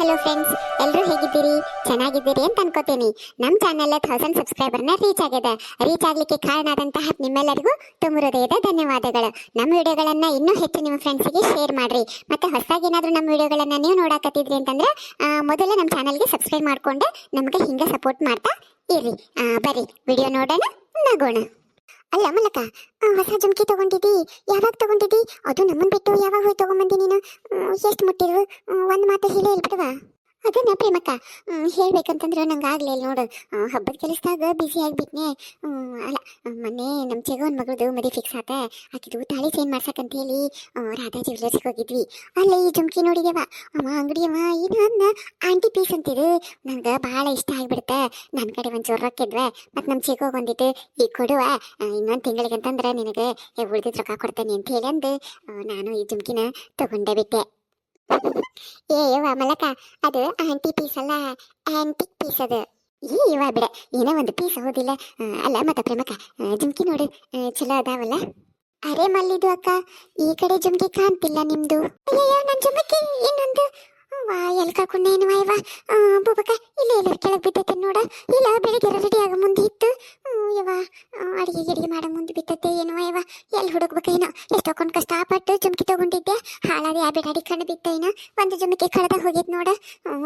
Hello friends ಎಲ್ಲರೂ ಹೇಗಿದ್ದೀರಿ? ಚೆನ್ನಾಗಿದ್ದೀರಿ ಅಂತ ಅನ್ಕೋತೀನಿ. ನಮ್ಮ ಚಾನೆಲ್ ಥೌಸಂಡ್ ಸಬ್ಸ್ಕ್ರೈಬರ್ನ ರೀಚ್ ಆಗಿದೆ. ರೀಚ್ ಆಗಲಿಕ್ಕೆ ಕಾರಣ ಆದಂತಹ ನಿಮ್ಮೆಲ್ಲರಿಗೂ ತುಂಬ ಹೃದಯದ ಧನ್ಯವಾದಗಳು. ನಮ್ಮ ವಿಡಿಯೋಗಳನ್ನು ಇನ್ನೂ ಹೆಚ್ಚು ನಿಮ್ಮ ಫ್ರೆಂಡ್ಸಿಗೆ ಶೇರ್ ಮಾಡ್ರಿ. ಮತ್ತೆ ಹೊಸದಾಗಿ ಏನಾದರೂ ನಮ್ಮ ವಿಡಿಯೋಗಳನ್ನು ನೀವು ನೋಡಾಕತ್ತಿದ್ರಿ ಅಂತಂದ್ರೆ ಮೊದಲೇ ನಮ್ಮ ಚಾನಲ್ಗೆ ಸಬ್ಸ್ಕ್ರೈಬ್ ಮಾಡಿಕೊಂಡು ನಮಗೆ ಹಿಂಗೆ ಸಪೋರ್ಟ್ ಮಾಡ್ತಾ ಇರಿ. ಬರ್ರಿ, ವಿಡಿಯೋ ನೋಡೋಣ, ನಗೋಣ. ಅಲ್ಲ ಮಲ್ಲಕ್ಕ ಹೊಸ ಜುಮ್ಕಿ ತಗೊಂಡಿದ್ದಿ. ಯಾವಾಗ ತಗೊಂಡಿದ್ದಿ? ಅದು ನಮ್ಮನ್ ಬಿಟ್ಟು ಯಾವಾಗ ಹೋಗಿ ತಗೊಂಬಂದಿ ನೀನು? ಎಷ್ಟು ಮುಟ್ಟಿರು ಒಂದು ಮಾತು ಹೇಳಿ ಇಲ್ಬಿಡುವ ಅದನ್ನ ಪ್ರೇಮಕ್ಕ ಹೇಳ್ಬೇಕಂತಂದ್ರೆ ನಂಗೆ ಆಗ್ಲೇ ನೋಡು. ಹಬ್ಬದ ಕೆಲಸದಾಗ ಬ್ಯುಸಿ ಆಗಿಬಿಟ್ನೆ. ಅಲ್ಲ, ಮೊನ್ನೆ ನಮ್ಮ ಚೆಗೋನ್ ಮಗಳದು ಮದುವೆ ಫಿಕ್ಸ್ ಆತ. ಆಕಿದು ತಾಳಿ ಚೇಂಜ್ ಮಾಡ್ಸಕ್ಕಂತ ಹೇಳಿ ರಾಧಾ ಜ್ಯುವೆಲರ್ಸ್ಗೆ ಹೋಗಿದ್ವಿ. ಅಲ್ಲ ಈ ಜುಮ್ಕಿ ನೋಡಿದೆವ. ಅವ ಅಂಗಡಿಯವ, ಇದು ಅನ್ನ ಆಂಟಿ ಪೀಸ್ ಅಂತಿದು. ನಂಗೆ ಭಾಳ ಇಷ್ಟ ಆಗಿಬಿಡುತ್ತೆ. ನನ್ನ ಕಡೆ ಒಂದು ಜೋರು ರೊಕ್ಕಿದ್ವೆ ಮತ್ತು ನಮ್ಮ ಚಿಗೋಗ್ ಒಂದಿಟ್ಟು ಈಗ ಕೊಡುವ ಇನ್ನೊಂದು ತಿಂಗಳಿಗೆ ಅಂತಂದ್ರೆ ನಿನಗೆ ಉಳಿದಿದ್ದು ರೊಕ್ಕ ಕೊಡ್ತೇನೆ ಅಂತ ಹೇಳಿ ಅಂದು ನಾನು ಈ ಜುಮ್ಕಿನ ತಗೊಂಡೇ ಬಿಟ್ಟೆ. ಏ ಯವ್ವ ಮಲಕ ಅದು ಆಂಟಿ ಪೀಸ್ ಅಲ್ಲ ಆಂಟಿಕ್ ಪೀಸ್ ಅದು. ಈ ಯುವ ಬಿಡ ಏನೋ ಒಂದು ಪೀಸ್ ಹೋದಿಲ್ಲ. ಅಲ್ಲ ಮತ್ತೆ ಪ್ರೇಮಕ ಆ, ಜುಮ್ಕಿ ನೋಡು ಚಲೋ ಅದಾವಲ್ಲ? ಅರೆ ಮಲ್ಲಿದು ಅಕ್ಕ ಈ ಕಡೆ ಜುಮ್ಕಿ ಕಾಣ್ತಿಲ್ಲ ನಿಮ್ದು. ಅಯ್ಯಯ್ಯೋ ನನ್ನ ಜುಮ್ಕಿ ಇನ್ನೊಂದು. ಎಲ್ಲಿ ಕಳ್ಕೊಂಡೇನು ಅಯ್ಯವ ಬುಬಕ ಇಲ್ಲ ಇಲ್ಲ, ಕೆಳಗೆ ಬಿದ್ದೈತೆ ನೋಡ. ಇಲ್ಲ, ಬೆಳಿಗ್ಗೆ ರೆಡಿ ಆಗ ಮುಂದೆ ಇತ್ತು. ಯವ್ವ ಅಡಿಗೆ ಗಿಡಿಗೆ ಮಾಡೋ ಮುಂದೆ ಬಿದ್ದತ್ತೆ ಏನೋ ಅಯ್ಯವ ಎಲ್ಲಿ ಹುಡುಕ್ಬೇಕೇನೋ ಕಷ್ಟ ಕಷ್ಟಪಟ್ಟು ಜುಮ್ಕಿ ತಗೊಂಡಿದ್ದೆ. ಹಾಳಾದೆ ಆ ಬಿಡಾಡಿ ಕಣ್ಣು ಬಿತ್ತೈನ ಒಂದು ಜುಮ್ಕಿ ಕಳೆದ ಹೋಗಿದ್ ನೋಡ.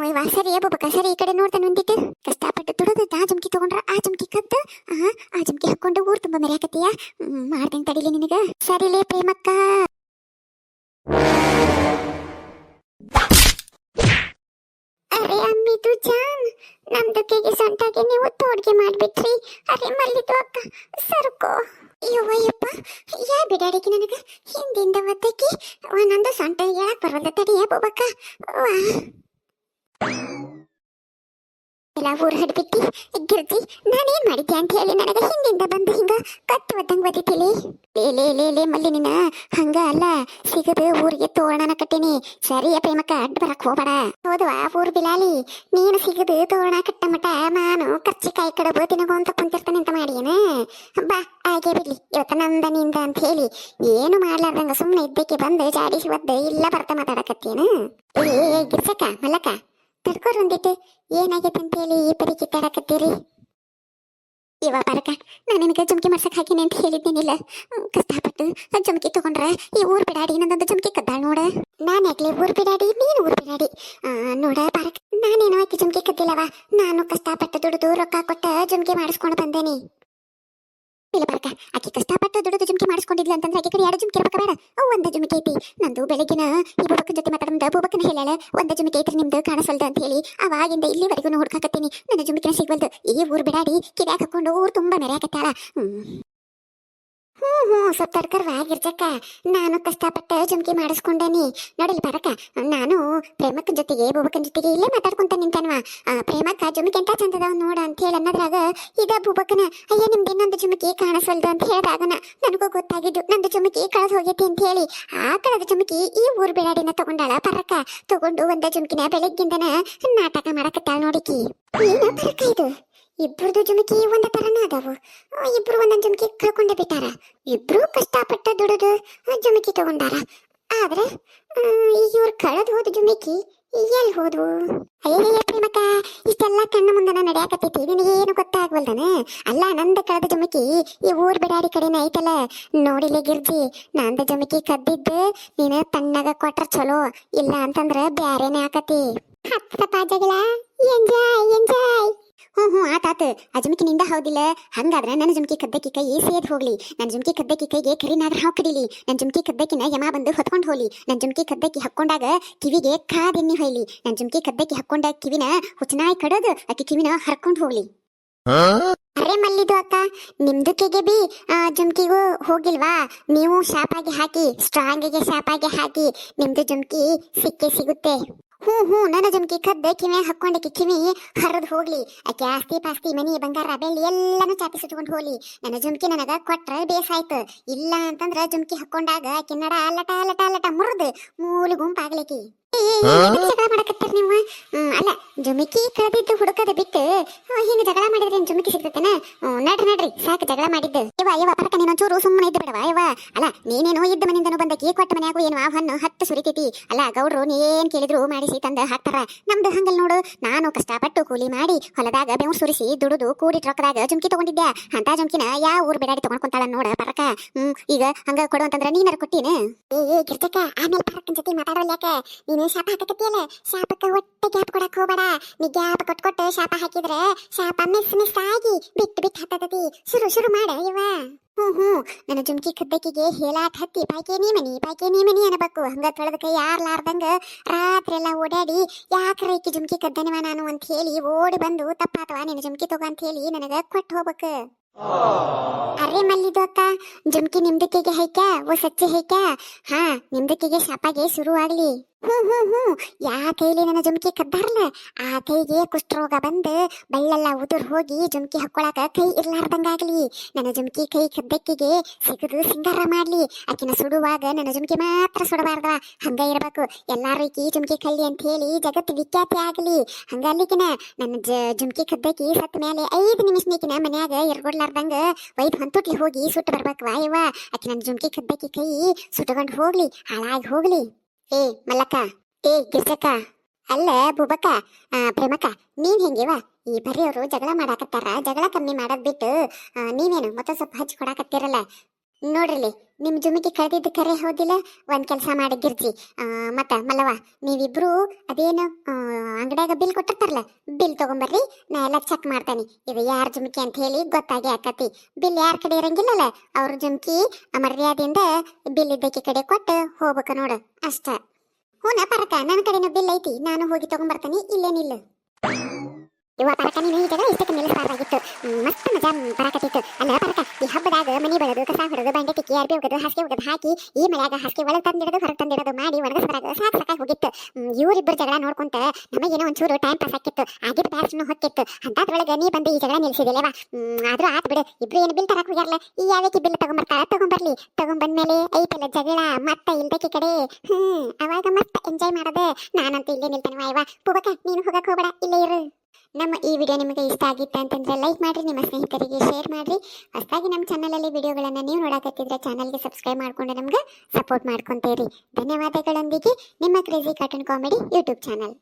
ಅಯ್ಯವ ಸರಿ ಬುಬಕ ಸರಿ, ಈ ಕಡೆ ನೋಡ್ತಾನೆ ಒಂದಿಟ್ಟು ಕಷ್ಟಪಟ್ಟು ದುಡಿದು ಆ ಜುಮ್ಕಿ ತಗೊಂಡ್ರ, ಆ ಜುಮ್ಕಿ ಕದ್ದು. ಆ ಜುಮ್ಕಿ ಹಾಕೊಂಡು ಊರು ತುಂಬ ಮೆರೆಯಾಕತ್ತೀಯ? ಮಾಡ್ದಂಗೆ ತಡಿಲಿ ನಿನಗ. ಸರಿಲೇ, ಪ್ರೇಮಕ್ಕ. ಅರೆ ಜಾನ್ ಜಾನ್ ನಮ್ದಕ್ಕೆಗೆ ಸೊಂಟಾಗಿ ನೀವು ತೋಡ್ಗೆ ಮಾಡ್ಬಿಟ್ರಿ. ಅರೆ ಮಲ್ಲಿದು ಅಕ್ಕ, ಸರ್ಕೋ. ಅಯ್ಯಪ್ಪ ಯಾ ಬಿಡಾಡಿಗೆ ನನಗೆ? ಹಿಂದಿಂದ ಒತ್ತಕ್ಕೆ ಒಂದೊಂದು ಸೊಂಟ ಹೇಳಕ್ ಬರಲ್ಲ ತಡಿಯ ಬೋಬಕ್ಕ ವಾ. ಎಲ್ಲ ಊರ್ ಹಡ್ಬಿಟ್ಟಿ ಗಿರ್ಜಿ ನಾನೇನ್ ಮಾಡಿದ್ದೆ ಅಂತ ಹೇಳಿ ನನಗೆ ಹಿಂದಿಂದ ಬಂದು ಹಿಂಗ ಕಟ್ ಒದ್ದಂಗ್ ಒದಿತಿಲಿ ಲೇ ಲೇ ಲೇ ಲೇ ಮಲ್ಲಿ ನೀನ ಹಂಗ ಅಲ್ಲ, ಸಿಗದು ಊರಿಗೆ ತೋರಣನ ಕಟ್ಟಿನಿ. ಸರಿಯ ಪ್ರೇಮಕ್ಕ, ಅಡ್ಡ ಬರಕ್ ಹೋಗಬೇಡ. ಹೌದು ಆ ಊರ್ ಬಿಲಾಲಿ, ನೀನು ಸಿಗದು ತೋರಣ ಕಟ್ಟ ಮಟ ನಾನು ಕರ್ಚಿಕಾಯಿ ಕಡಬು ತಿನಗೊಂತ ಕುಂತಿರ್ತಾನೆ ಅಂತ ಮಾಡಿಯೇನ? ಬಾ, ಹಾಗೆ ಬಿಡ್ಲಿ, ಇವತ್ತ ನಂದ ನಿಂದ ಅಂತ ಹೇಳಿ. ಏನು ಮಾಡ್ಲಾರ್ದಂಗ ಸುಮ್ಮನೆ ಇದ್ದಕ್ಕೆ ಬಂದು ಜಾಡಿಸಿ ಒದ್ದೆ ಇಲ್ಲ ಬರ್ತಾ ಮಾತಾಡಕತ್ತೇನ? ಏ ಗಿರ್ಜಕ್ಕ ಮಲ್ಲಕ್ಕ ತಡ್ಕೋರ್ ಒಂದಿಟ್ಟು ಏನಾಗೈತೆ ಅಂತ ಹೇಳಿ ಈ ಪರಿ ಕಿತ್ತಾಡಕತ್ತೀರಿ? ಇವ ಬರಕ ನಾನು ನಿನಗೆ ಜುಮ್ಕಿ ಮಾಡ್ಸಕ್ ಹಾಕಿನಿ ಅಂತ ಹೇಳಿದ್ದೇನಿಲ್ಲ ಕಷ್ಟಪಟ್ಟು ಜುಮ್ಕಿ ತಗೊಂಡ್ರೆ ಈ ಊರ್ ಬಿಡಾಡಿ ನಂದೊಂದು ಜುಮ್ಕಿ ಕದ್ದಾಳ ನೋಡ. ನಾನು ಯಾಕ್ಲೆ ಊರ್ ಬಿಡಾಡಿ, ನೀನು ಊರ್ ಬಿಡಾಡಿ? ನೋಡ ಬರಕ್ ನಾನೇನೋ ಆಕಿ ಜುಮ್ಕಿ ಕದ್ದಿಲ್ಲವ. ನಾನು ಕಷ್ಟಪಟ್ಟು ದುಡಿದು ರೊಕ್ಕ ಕೊಟ್ಟ ಜುಮ್ಕಿ ಮಾಡಿಸ್ಕೊಂಡು ಬಂದೇನಿ. ಇಲ್ಲ ಬರಕ, ಆಕಿ ಕಷ್ಟಪಟ್ಟು ದುಡಿದು ಜುಮ್ಕಿ ಮಾಡಿಸ್ಕೊಂಡಿದ್ಲ ಅಂತಂದ್ರೆ ಆಕೆ ಕಡೆ ಎರಡು ಜುಮ್ಕಿ ಇರ್ಬೇಕ ಬೇಡ. ಅವು ಒಂದ ಜುಮ್ಕಿ ಐತಿ. ನಂದು ಬೆಳಗಿನ ಈ ಬುಬಕ್ಕನ ಜೊತೆ ಮಾತಾಡಂದ ಬುಬಕ್ಕನ ಹೇಳಾಳ ಒಂದ ಜುಮ್ಕಿ ಐತ್ರಿ ನಿಮ್ದು, ಕಾಣಿಸಲ್ದ ಅಂತ ಹೇಳಿ ಅವಾಗಿಂದ ಇಲ್ಲಿವರೆಗೂ ಹುಡ್ಕಾಕತ್ತೀನಿ ನನ್ನ ಜುಮ್ಕಿನ ಸಿಗ್ವಲ್ದು. ಈ ಊರ್ ಬಿಡಾಡಿ ಕಿರ್ಯಾಕ ಹಾಕೊಂಡು ಊರ್ ತುಂಬಾ ಮೆರೆಯಾಕತ್ತಾಳ ಹ್ಮ್. ಹ್ಞೂ ಹ್ಞೂ ಸ್ವಲ್ಪ ತರ್ಕರ್ವಾಗಿರ್ಜಕ್ಕ ನಾನು ಕಷ್ಟಪಟ್ಟು ಜುಮ್ಕಿ ಮಾಡಿಸ್ಕೊಂಡೇನಿ. ನೋಡಿಲ್ ಬರಕ ನಾನು ಪ್ರೇಮಕ್ಕನ ಜೊತೆಗೆ, ಬೂಬಕ್ಕನ ಜೊತೆಗೆ ಇಲ್ಲೇ ಮಾತಾಡ್ಕೊಂತ ನಿಂತನ್ವ. ಪ್ರೇಮಕ್ಕ ಜುಮ್ಕಿ ಅಂತ ಚಂದದ ನೋಡ ಅಂತ ಹೇಳಿ ಅನ್ನೋದ್ರಾಗ, ಇದ ಬೂಬಕ್ಕನ, ಅಯ್ಯ, ನಿಮ್ದು ಇನ್ನೊಂದು ಜುಮ್ಕಿ ಕಾಣಿಸಲ್ದು ಅಂತ ಹೇಳಿದಾಗನ ನನಗೂ ಗೊತ್ತಾಗಿದ್ದು, ನಂದು ಜುಮ್ಕಿ ಕಳೆದು ಹೋಗೈತಿ ಅಂತ ಹೇಳಿ. ಆ ಕಳೆದ ಜುಮ್ಕಿ ಈ ಊರ್ ಬಿಡಾಡಿನ ತಗೊಂಡಾಳ ಪರಕ. ತಗೊಂಡು ಒಂದ ಜುಮ್ಕಿನ ಬೆಳಗ್ಗಿಂದನ ನಾಟಕ ಮಾಡಕತ್ತಾಳ ನೋಡಿಕಿ. ಏನ ಪರಕ ಇದು. ಇಬ್ರದು ಜುಮಕಿ ಒಂದ ತರನ ಅದಾವು. ಇಬ್ರು ಒಂದೊಂದ್ ಜುಮಕಿ ಕಳ್ಕೊಂಡೇ ಬಿಟ್ಟಾರ. ಇಬ್ರು ಕಷ್ಟಪಟ್ಟ ದುಡಿದು ಜುಮ್ಕಿ ತಗೊಂಡಾರ. ಆದ್ರೆ ಇವ್ರು ಕಳೆದು ಹೋದ ಜುಮಕಿ ಎಲ್ಲಿ ಹೋದ್ವು? ಅಯ್ಯಯ್ಯ ಪ್ರೇಮಕ ಇಷ್ಟೆಲ್ಲ ಕಣ್ಣ ಮುಂದನ ನಡೆಯಾಕತ್ತೈತಿ. ನಿನಗೇನು ಗೊತ್ತಾಗ್ವಲ್ದನ? ಅಲ್ಲ, ನಂದ ಕಳೆದ ಜುಮಕಿ ಈ ಊರ್ ಬಿಡಾಡಿ ಕಡೆನ ಐತಲ್ಲ. ನೋಡಿಲೆ ಗಿರ್ಜಿ, ನಂದ ಜುಮಕಿ ಕದ್ದಿದ್ದು ನೀನು ತಣ್ಣಗ ಕೊಟ್ರ ಚಲೋ ಇಲ್ಲ ಅಂತಂದ್ರ ಬ್ಯಾರೇನೆ ಆಕತಿ. ಹತ್ತ ಜಗಳ. Enjoy enjoy. ಹ್ಞೂ ಹ್ಞೂ ಆತಾತು ಆ ಜುಮಕಿನಿಂದ ಹೌದಿಲ್ಲ. ಹಂಗಾದ್ರೆ ನನ್ನ ಜುಮಕಿ ಕದ್ದಕ್ಕಿ ಕೈ ಸೇದ್ ಹೋಗ್ಲಿ. ನನ್ನ ಜುಮಕಿ ಕದ್ದಕ್ಕಿ ಕೈಗೆ ಕರಿನಾದ್ರ ಹಾವು ಕಡಿಲಿ ನನ್ನ ಜುಮಕಿ ಕದ್ದಕ್ಕಿನ ಯಮ ಬಂದು ಹೊತ್ಕೊಂಡು ಹೋಲಿ ನನ್ನ ಜುಮಕಿ ಕದ್ದಕ್ಕಿ ಹಾಕೊಂಡಾಗ ಕಿವಿಗೆ ಕಾದೆಣ್ಣೆ ಹೊಯ್ಲಿ. ನನ್ನ ಜುಮಕಿ ಕದ್ದಕ್ಕಿ ಹಾಕೊಂಡಾಗ ಕಿವಿನ ಹುಚ್ಚನಾಯಿ ಕಡೋದು ಅಕ್ಕಿ ಕಿವಿನ ಹರ್ಕೊಂಡು ಹೋಗ್ಲಿ. ಅರೆ ಮಲ್ಲಿದು ಅಕ್ಕ ನಿಮ್ದಕ್ಕಿಗೆ ಬಿ ಜುಮ್ಕಿಗೂ ಹೋಗಿಲ್ವಾ? ನೀವು ಶಾಪಾಗಿ ಹಾಕಿ ಸ್ಟ್ರಾಂಗಿಗೆ ಶಾಪಾಗಿ ಹಾಕಿ ನಿಮ್ದು ಜುಮ್ಕಿ ಸಿಕ್ಕೇ ಸಿಗುತ್ತೆ. ಹ್ಞೂ ಹ್ಞೂ ನನ್ನ ಜುಮ್ಕಿ ಕದ್ದ ಕಿವಿ ಹಾಕೊಂಡಕ್ಕೆ ಕಿವಿ ಹರಿದು ಹೋಗ್ಲಿ. ಆಕೆ ಆಸ್ತಿ ಪಾಸ್ತಿ, ಮನಿ, ಬಂಗಾರ, ಬೆಳ್ಳಿ ಎಲ್ಲಾನು ಚಾಪಿ ಸುಟ್ಕೊಂಡು ಹೋಗ್ಲಿ. ನನ್ನ ಜುಮ್ಕಿ ನನಗ ಕೊಟ್ರ ಬೇಸಾಯ್ತು. ಇಲ್ಲ ಅಂತಂದ್ರ ಜುಮ್ಕಿ ಹಾಕೊಂಡಾಗ ಕಿನ್ನಡ ನಡ ಲಟ ಲಟ ಲಟ ಮುರಿದು ಮೂಲು ಗುಂಪಾಗ್ಲಿಕ್ಕಿ ನೀವು? ಅಲ್ಲ ಜುಮ್ಕಿ ಕಳೆದಿದ್ದು ಹುಡುಕದ ಬಿಟ್ಟು ಹಿಂಗ ಜಗಳ ಮಾಡಿದ್ರೆ ಜುಮ್ಕಿ ಸಿಗ್ತೈತೇನ? ನಡ್ರಿ ನಡ್ರಿ ಸಾಕು ಜಗಳ ಮಾಡಿದ್ದು. ಇವ ಇವ ಪರಕ ನೀನೊಂಚೂರು ಸುಮ್ಮನೆ ಇದ್ದು ಬಿಡವ ಇವ ಅಲ್ಲ ನೀನೇನೋ ಇದ್ದ ಮನೆಯಿಂದನೂ ಬಂದ ಕೇಕ್ ಕೊಟ್ಟ ಮನ್ಯಾಗೂ ಏನು ಆ ಹಣ್ಣು ಹತ್ತು ಸುರಿತೈತಿ. ಅಲ್ಲ ಗೌಡ್ರು ನೀನ್ ಕೇಳಿದ್ರು ಮಾಡಿಸಿ ತಂದ ಹಾಕ್ತಾರ. ನಮ್ದು ಹಂಗಲ್ ನೋಡು ನಾನು ಕಷ್ಟಪಟ್ಟು ಕೂಲಿ ಮಾಡಿ ಹೊಲದಾಗ ಬೆವ್ರು ಸುರಿಸಿ ದುಡುದು ಕೂಡಿ ರೊಕ್ಕದಾಗ ಜುಮ್ಕಿ ತಗೊಂಡಿದ್ದೆ ಅಂತ ಜುಮ್ಕಿನ ಯಾವ ಊರ್ ಬಿಡಾಡಿ ತಗೊಂಡ್ಕೊಂತಾಳ ನೋಡ ಪರಕ. ಹ್ಮ್ ಈಗ ಹಂಗ ಕೊಡು ಅಂತಂದ್ರ ನೀನಾರ ಕೊಟ್ಟಿನ? ಏ ಏ ಗಿರ್ಜಕ್ಕ ಆಮೇಲೆ ಪರಕ್ಕನ್ ಜೊತೆ ಮಾತಾಡೋಲ್ಯಾಕ? ನೀನು ಶಾಪ ಹಾಕಕತ್ತಿಯಲ್ಲ? ಶಾಪಕ್ಕೆ ಒಟ್ಟ ಗ್ಯಾಪ್ ಕೊಡಕ್ ಹೋಗ್ಬೇಡ. ನೀ ಗ್ಯಾಪ್ ಕೊಟ್ಕೊಟ್ಟು ಶಾಪ ಹಾಕಿದ್ರೆ ಶಾಪ ಮಿಸ್ ಮಿಸ್ ಆಗಿ ಬಿಟ್ಟು ಬಿಟ್ಟು ಹತ್ತತತಿ. ಶುರು ಶುರು ಮಾಡ ಇವ. ಹ್ಞೂ ಹ್ಞೂ ನನ್ನ ಜುಮ್ಕಿ ಕದ್ದಕ್ಕಿಗೆ ಹೇಳಾಟ್ ಹತ್ತಿ ಪಾಯ್ಕೆ ನೀ ಮನಿ ಪಾಯ್ಕೆ ನೀ ಮನಿ ಅನ್ನಬೇಕು ಹಂಗ ತೊಳೆದ ಕೈ ಯಾರ್ಲಾರ್ದಂಗ ರಾತ್ರಿ ಎಲ್ಲ ಓಡಾಡಿ, ಯಾಕ್ರ ಈಕಿ ಜುಮ್ಕಿ ಕದ್ದನಿವ ನಾನು? ಅಂತ ಹೇಳಿ ಓಡಿ ಬಂದು, ತಪ್ಪಾತವ, ನಿನ್ನ ಜುಮ್ಕಿ ತಗೋ ಅಂತ ಹೇಳಿ ನನಗೆ ಕೊಟ್ಟು ಹೋಗ್ಬೇಕು. ಅರೆ ಮಲ್ಲಿದು ಅಕ್ಕ, ಜುಮ್ಕಿ ನಿಮ್ದಕ್ಕಿಗೆ ಹೈಕ ಓ ಸಚ್ಚೆ ಹೈಕ ಹಾ, ನಿಮ್ದಕ್ಕಿಗೆ ಶಾಪಾಗೆ ಶುರು ಹ್ಞೂ ಹ್ಞೂ ಹ್ಞೂ ಯಾ ಕೈಲಿ ನನ್ನ ಜುಮ್ಕಿ ಕದ್ದಾರಲ್ಲ ಆ ಕೈಗೆ ಕುಷ್ಠರೋಗ ಬಂದು ಬೆಳ್ಳೆಲ್ಲ ಉದುರ್ ಹೋಗಿ ಜುಮ್ಕಿ ಹಕ್ಕೊಳಕ ಕೈ ಇರ್ಲಾರ್ದಂಗಾಗ್ಲಿ. ನನ್ನ ಜುಮ್ಕಿ ಕೈ ಕದ್ದಕ್ಕಿಗೆ ಸಿಗದು ಸಿಂಗಾರ ಮಾಡ್ಲಿ. ಆಕಿನ ಸುಡುವಾಗ ನನ್ನ ಜುಮ್ಕಿ ಮಾತ್ರ ಸುಡಬಾರ್ದ ಹಂಗ ಇರ್ಬೇಕು. ಎಲ್ಲಾರು ಈಕಿ ಜುಮ್ಕಿ ಕಲ್ಲಿ ಅಂತ ಹೇಳಿ ಜಗತ್ತು ವಿಖ್ಯಾತಿ ಆಗ್ಲಿ. ಹಂಗ ಅಲ್ಲಿಕಿನ ನನ್ನ ಜ, ಜುಮ್ಕಿ ಕದ್ದಕ್ಕಿ ಸತ್ತ ಮೇಲೆ ಐದು ನಿಮಿಷನಿಕಿನ ಮನ್ಯಾಗ ಇರ್ಗೊಡ್ಲಾರ್ದಂಗ ವೈದ್ ಹೊಂತುಟ್ಲಿ ಹೋಗಿ ಸುಟ್ಟು ಬರ್ಬೇಕು ವಾಯವ್ವ ಆಕಿ ನನ್ನ ಜುಮ್ಕಿ ಕದ್ದಕ್ಕಿ ಕೈ ಸುಟ್ಕೊಂಡು ಹೋಗ್ಲಿ, ಹಾಳಾಗಿ ಹೋಗ್ಲಿ. ಏ, ಮಲ್ಲಕ್ಕ, ಏ, ಗಿರ್ಜಕ್ಕ, ಅಲ್ಲ ಬುಬಕ್ಕ ಪ್ರೇಮಕ್ಕ ನೀನ್ ಹೆಂಗಿವ ಈ ಬರಿಯವರು ಜಗಳ ಮಾಡಾಕತ್ತಾರ, ಜಗಳ ಕಮ್ಮಿ ಮಾಡೋದ್ ಬಿಟ್ಟು ನೀವೇನು ಮತ್ತೆ ಸ್ವಲ್ಪ ಹಚ್ಚಿ ಕೊಡಾಕತ್ತೀರಲ್ಲ? ನೋಡ್ರಿಲಿ ನಿಮ್ಮ ಜುಮಿಗೆ ಕಳೆದಿದ್ದು ಕರೆ ಹೋದಿಲ್ಲ? ಒಂದ್ ಕೆಲಸ ಮಾಡಿ ಗಿರ್ಜಿ ಮತ್ತ ಮಲ್ಲವ ನೀವಿಬ್ರು ಅದೇನು ಅಂಗಡ್ಯಾಗ ಬಿಲ್ ಕೊಟ್ಟಿರ್ತಾರಲ್ಲ, ಬಿಲ್ ತಗೊಂಬರ್ರಿ, ನಾ ಎಲ್ಲ ಚೆಕ್ ಮಾಡ್ತೇನೆ. ಇದು ಯಾರ ಜುಮ್ಕಿ ಅಂತ ಹೇಳಿ ಗೊತ್ತಾಗಿ ಆಕತಿ. ಬಿಲ್ ಯಾರ ಕಡೆ ಇರಂಗಿಲ್ಲಲ್ಲ, ಅವ್ರ ಜುಮ್ಕಿ ಮರ್ಯಾದೆಯಿಂದ ಬಿಲ್ ಇದ್ದಕ್ಕೆ ಕಡೆ ಕೊಟ್ಟು ಹೋಗ್ಬೇಕು ನೋಡು, ಅಷ್ಟ. ಹೂನ ಪರಕ ನನ್ನ ಕಡೆನೂ ಬಿಲ್ ಐತಿ, ನಾನು ಹೋಗಿ ತಗೊಂಬರ್ತೀನಿ ಇಲ್ಲೇನಿಲ್ಲ ಇವ ಪರಕ, ನೀನು ಈ ಇಷ್ಟಕ್ಕೆ ನಿಲ್ಲಿಸಬಾರ್ದಾಗಿತ್ತು. ಮಸ್ತ್ ಮಜಾ ಬರಾಕತ್ತಿತ್ತು ಅಲ್ಲ ಪರಕ, ಈ ಹಬ್ಬದಾಗ ಮನಿ ಬೆಳೆದು ಕಸ ತಿಕ್ಕಿ ಅರ್ಬಿ ಒಗದು ಹಾಸಿಗೆ ಹೋಗೋದು ಹಾಕಿ, ಈ ಮನ್ಯಾಗ ಹಾಸಿಗೆ ಒಳಗೆ ತಂದಿಡೋದು ಹೊರಗೆ ತಂದಿಡೋದು ಮಾಡಿ ಒಣಗಿಸ್ಬರಾಗ ಸಾಕು ಸಾಕಾಗಿ ಹೋಗಿತ್ತು. ಇವರಿಬ್ಬರು ಜಗಳ ನೋಡ್ಕೊಂತ ನಮಗೇನೋ ಒಂಚೂರು ಟೈಮ್ ಪಾಸ್ ಆಕಿತ್ತು ಆಗಿದ್ದ ಬ್ಯಾಸ್ನು ಹೊಕ್ಕಿತ್ತು. ಅಂತಾದ್ರೊಳಗೆ ನೀ ಬಂದು ಈ ಜಗಳ ನಿಲ್ಸಿದಿಲ್ಲವಾ ಆದ್ರೂ ಆತ್ ಬಿಡು. ಇಬ್ರು ಏನು ಬಿಲ್ ತರಕ್ ಹೋಗ್ಯಾರಲ್ಲ ಈ ಯಾವಕ್ಕೆ ಬಿಲ್ ತಗೊಂಬರ್ತಾಳ ತಗೊಂಬರ್ಲಿ. ತಗೊಂಬಂದ್ಮೇಲೆ ಐತಲ್ಲ ಜಗಳ, ಮತ್ತ ಇಲ್ದಕ್ಕೆ ಕಡೆ. ಹ್ಮ್, ಅವಾಗ ಮತ್ತ ಎಂಜಾಯ್ ಮಾಡೋದೆ ನಾನಂತೂ ಇಲ್ಲೇ ನಿಲ್ತಾನೆ ವಾಯ್ವಾ ಪುಬಕ ನೀನು ಹೋಗಕ್ ಹೋಗ್ಬೇಡ. ಇಲ್ಲೇ ಇರು. ನಮ್ಮ ಈ ವಿಡಿಯೋ ನಿಮಗೆ ಇಷ್ಟ ಆಗಿತ್ತು ಅಂತಂದ್ರೆ ಲೈಕ್ ಮಾಡಿರಿ, ನಿಮ್ಮ ಸ್ನೇಹಿತರಿಗೆ ಶೇರ್ ಮಾಡ್ರಿ. ಹೊಸದಾಗಿ ನಮ್ಮ ಚಾನಲಲ್ಲಿ ವಿಡಿಯೋಗಳನ್ನು ನೀವು ನೋಡಕತ್ತಿದ್ರೆ ಚಾನಲ್ಗೆ ಸಬ್ಸ್ಕ್ರೈಬ್ ಮಾಡ್ಕೊಂಡು ನಮ್ಗೆ ಸಪೋರ್ಟ್ ಮಾಡ್ಕೊತೀರಿ. ಧನ್ಯವಾದಗಳೊಂದಿಗೆ ನಿಮ್ಮ crazy cartoon comedy YouTube channel